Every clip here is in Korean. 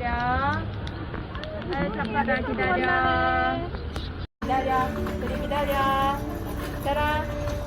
기다려. 아유, 자빠라, 기다려. 기다려. 그리 기다려. 따라.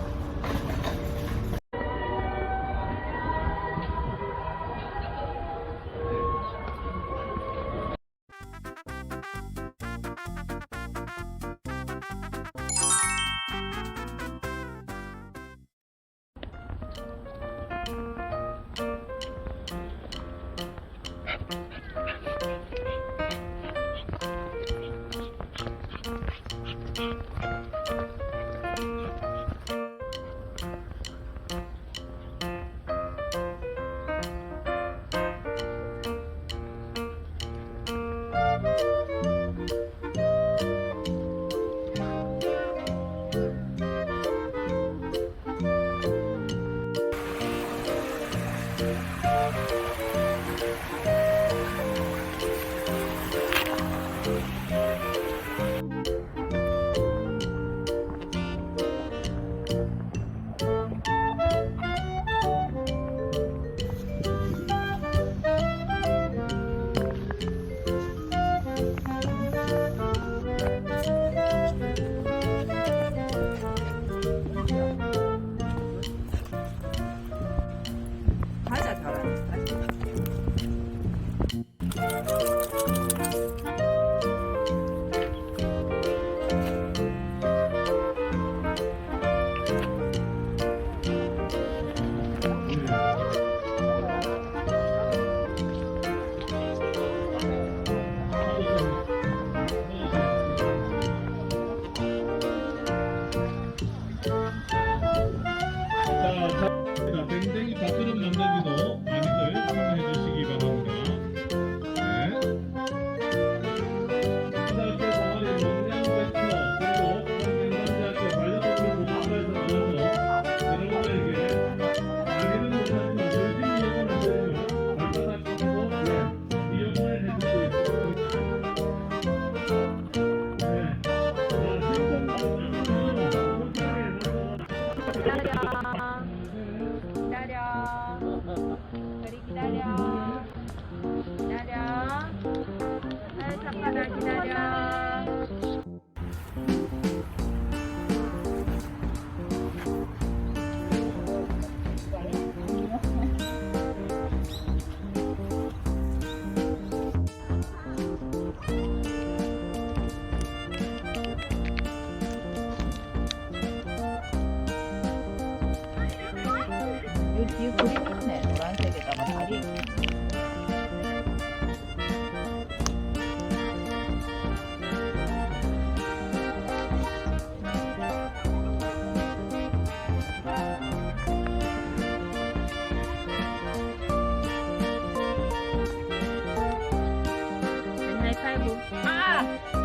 이 뒤에 그림 있네. 노란색에다가 다리 하이파이브 아!